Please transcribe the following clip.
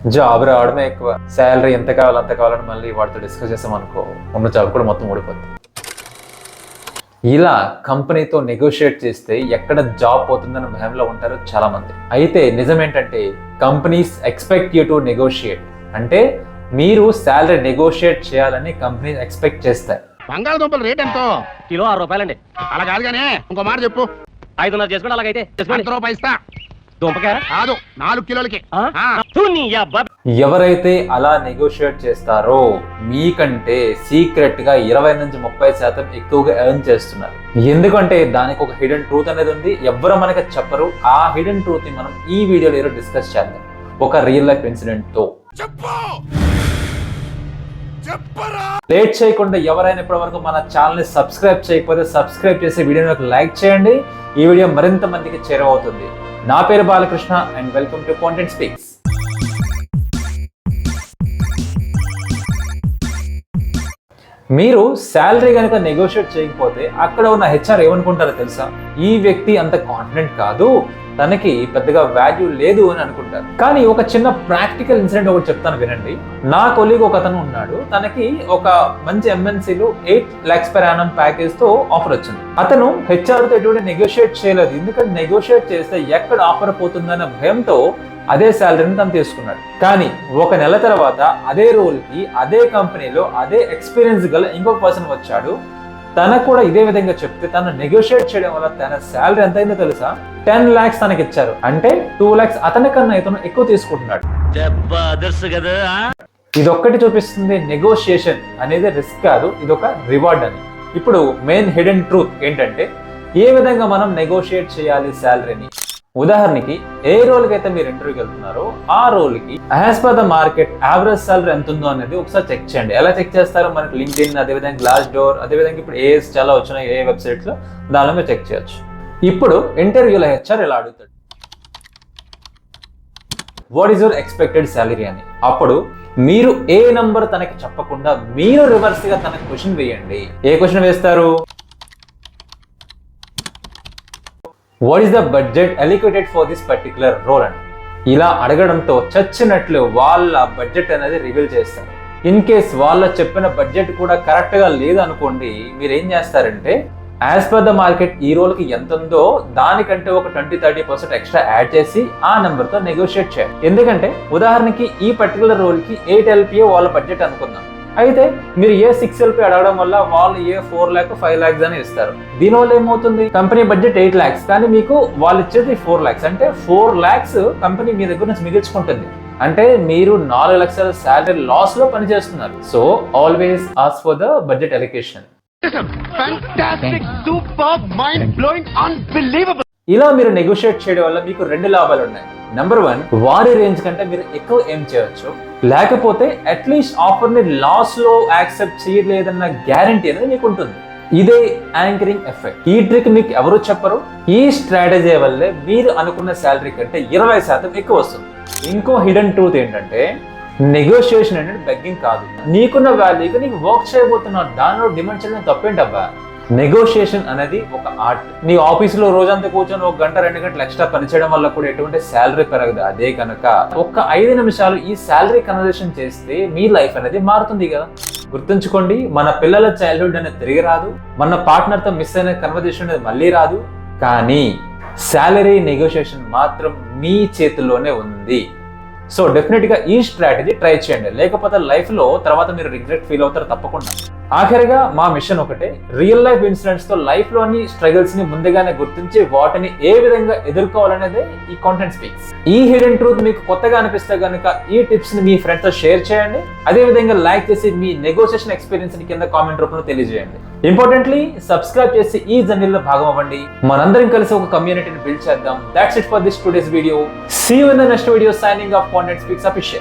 Job రావడమే ఎక్కువ. Salary ఎంత కావాలి అంత కావాలని మళ్ళీ వాడితో డిస్కస్ చేసాం అనుకో ఉన్న జాబ్ కూడా మొత్తం ఊడిపోతుంది ఇలా కంపెనీతో నెగోషియేట్ చేస్తే ఎక్కడ జాబ్ పోతుందని భయంలో ఉంటారు చాలా మంది అయితే నిజం ఏంటంటే companies expect you to negotiate అంటే మీరు శాలరీ నెగోషియేట్ చేయాలని కంపెనీ ఎక్స్పెక్ట్ చేస్తాయి బంగాళదుంపల రేట్ ఎంతో? కిలో ఆరు రూపాయలండి. అలా కాదు కానీ ఇంకో మాట చెప్పు. ఐదున్నర చేసుకోండి అలాగైతే. రూపాయి ఇస్తా. కాదు నాలుగు కిలోలకి. ఎవరైతే అలా నెగోషియేట్ చేస్తారో మీకంటే సీక్రెట్గా ఇరవై నుంచి ముప్పై శాతం ఎక్కువగా ఎర్న్ చేస్తున్నారు. ఎందుకంటే దానికి ఒక హిడెన్ ట్రూత్ అనేది ఉంది. ఎవ్వరు మనకి చెప్పరు. ఆ హిడెన్ ట్రూత్ని మనం ఈ వీడియోలో ఈరోజు డిస్కస్ చేద్దాం. ఒక రియల్ లైఫ్ ఇన్సిడెంట్తో. లేట్ చేయకుండా ఎవరైనా ఇప్పటి వరకు మన ఛానల్ని సబ్స్క్రైబ్ చేయకపోతే సబ్స్క్రైబ్ చేసి వీడియోని ఒక లైక్ చేయండి. ఈ వీడియో మరింత మందికి చేరవవుతుంది నా పేరు Balakrishna and welcome to content speaks మీరు శాలరీ కనుక నెగోషియేట్ చేయకపోతే అక్కడ ఉన్న హెచ్ఆర్ ఏమనుకుంటారో తెలుసా? ఈ వ్యక్తి అంత కాన్ఫిడెంట్ కాదు. తనకి పెద్దగా వాల్యూ లేదు అని అనుకుంటారు. కానీ ఒక చిన్న ప్రాక్టికల్ ఇన్సిడెంట్ ఒకటి చెప్తాను వినండి. నా కొలీగ్ ఒక అతను ఉన్నాడు. తనకి ఒక మంచి ఎంఎన్సీలో ఎయిట్ లాక్స్ పర్ యానం ప్యాకేజ్తో ఆఫర్ వచ్చింది. అతను హెచ్ఆర్తో ఎటువంటి నెగోషియేట్ చేయలేదు. ఎందుకంటే నెగోషియేట్ చేస్తే ఎక్కడ ఆఫర్ పోతుందన్న భయంతో అదే శాలరీని తను తీసుకున్నాడు. కానీ ఒక నెల తర్వాత అదే రోల్కి అదే కంపెనీలో అదే ఎక్స్పీరియన్స్ గల ఇంకొక పర్సన్ వచ్చాడు. తనకు కూడా ఇదే విధంగా చెప్తే తను నెగోషియేట్ చేయడం వల్ల తన శాలరీ ఎంత అయిందో తెలుసా? టెన్ లాక్స్ తనకి ఇచ్చారు. అంటే టూ లాక్స్ అతని కన్నా ఇతను ఎక్కువ తీసుకుంటున్నాడు. ఇది ఒక్కటి చూపిస్తుంది నెగోషియేషన్ అనేది రిస్క్ కాదు ఇది ఒక రివార్డ్ అని. ఇప్పుడు మెయిన్ హిడెన్ ట్రూత్ ఏంటంటే ఏ విధంగా మనం నెగోషియేట్ చేయాలి శాలరీని ఉదాహరణకి ఏ రోల్కి అయితే మీరు ఇంటర్వ్యూకి వెళ్తున్నారో ఆ రోల్కి as per the market average salary ఎంత ఉందో అనేది ఒకసారి చెక్ చేయండి. ఎలా చెక్ చేస్తారో మనకి లింక్ ఇన్ అదేవిధంగా గ్లాస్ డోర్ అదేవిధంగా ఇప్పుడు ఏ చాలా వచ్చినాయి ఏ వెబ్సైట్స్లో దానిలో మీరు చెక్ చేయొచ్చు. ఇప్పుడు ఇంటర్వ్యూలో హెచ్ఆర్ ఇలా అడుగుతాడు? What is your expected salary అని. అప్పుడు మీరు ఏ నంబర్ తనకి చెప్పకుండా మీరు రివర్స్గా తనకి క్వశ్చన్ వేయండి. ఏ క్వశ్చన్ వేస్తారు? What is the budget allocated for this particular role and ఇలా అడగడంతో చచ్చినట్లు వాళ్ళ బడ్జెట్ అనేది రివీల్ చేస్తారు. ఇన్ కేస్ వాళ్ళ చెప్పిన బడ్జెట్ కూడా కరెక్ట్గా లేదనుకోండి మీరు ఏం చేస్తారంటే యాజ్ పర్ ద మార్కెట్ ఈ రోల్కి ఎంత ఉందో దానికంటే ఒక twenty thirty percent extra add చేసి ఆ నెంబర్తో నెగోషియేట్ చేయాలి. ఎందుకంటే ఉదాహరణకి ఈ పర్టికులర్ రోల్కి ఎయిట్ ఎల్పిఏ వాళ్ళ బడ్జెట్ అనుకుందాం. అయితే మీరు ఏ సిక్స్ ఎల్పి అడగడం వల్ల వాళ్ళు ఏ ఫోర్ ల్యాక్ ఫైవ్ ల్యాక్స్ అని ఇస్తారు. దీనివల్ల ఏమవుతుంది? కంపెనీ బడ్జెట్ ఎయిట్ ల్యాక్స్ కానీ మీకు వాళ్ళు ఇచ్చేది ఫోర్ ల్యాక్స్ అంటే ఫోర్ ల్యాక్స్ కంపెనీ మీ దగ్గర నుంచి మిగిల్చుకుంటుంది. అంటే మీరు నాలుగు లక్షల శాలరీ లాస్లో పనిచేస్తున్నారు. So always ask for the budget allocation. ఇలా మీరు నెగోషియేట్ చేయడం వల్ల మీకు రెండు లాభాలు ఉన్నాయి నెంబర్ వన్ వారి రేంజ్ కంటే మీరు ఎక్కువ ఏం చేయొచ్చు. లేకపోతే అట్లీస్ట్ ఆఫర్ని లాస్లో యాక్సెప్ట్ చేయలేదన్న గ్యారంటీ అనేది మీకు ఉంటుంది. ఇదే యాంకరింగ్ ఎఫెక్ట్ ఈ ట్రిక్ మీకు ఎవరు చెప్పరు? ఈ స్ట్రాటజీ వల్లే మీరు అనుకున్న శాలరీ కంటే ఇరవై శాతం ఎక్కువ వస్తుంది. ఇంకో హిడెన్ ట్రూత్ ఏంటంటే నెగోషియేషన్ అనేది బెగ్గింగ్ కాదు. నీకున్న వాల్యూకి నీకు వర్క్ చేయబోతున్న దానిలో డిమాండ్ చేయడం తప్పేంటబ్బా? నెగోషియేషన్ అనేది ఒక ఆర్ట్ నీ ఆఫీసులో రోజంతా కూర్చొని ఒక గంట రెండు గంటలు ఎక్స్ట్రా పనిచేయడం వల్ల కూడా ఎటువంటి శాలరీ పెరగదు. అదే కనుక ఒక్క ఐదు నిమిషాలు ఈ శాలరీ కన్వర్జేషన్ చేస్తే మీ లైఫ్ అనేది మారుతుంది కదా. గుర్తుంచుకోండి మన పిల్లల చైల్డ్హుడ్ అనేది తిరిగి రాదు. మన పార్ట్నర్తో మిస్ అయిన కన్వర్జేషన్ అనేది మళ్ళీ రాదు. కానీ శాలరీ నెగోషియేషన్ మాత్రం మీ చేతుల్లోనే ఉంది. సో డెఫినెట్గా ఈ స్ట్రాటజీ ట్రై చేయండి. లేకపోతే లైఫ్లో తర్వాత మీరు రిగ్రెట్ ఫీల్ అవుతారు తప్పకుండా. ఆఖరిగా మా మిషన్ ఒకటే. రియల్ లైఫ్ ఇన్సిడెంట్స్తో లైఫ్లోని స్ట్రగుల్స్ని ముందుగానే గుర్తించి వాటిని ఏ విధంగా ఎదుర్కోవాలనేదే ఈ కాంటెంట్ స్పీక్స్ ఈ హిడెన్ ట్రూత్ మీకు కొత్తగా అనిపిస్తే కనుక ఈ టిప్స్ని మీ ఫ్రెండ్స్తో షేర్ చేయండి. అదే విధంగా లైక్ చేసి మీ నెగోషియేషన్ ఎక్స్పీరియన్స్ని కింద కామెంట్ రూపంలో తెలియజేయండి. ఇంపార్టెంట్లీ సబ్స్క్రైబ్ చేసి ఈ జర్నీలో భాగం అవ్వండి. మనందరం కలిసి ఒక కమ్యూనిటీని బిల్డ్ చేద్దాం. That's it for this today's video see in the next video signing off content speaks official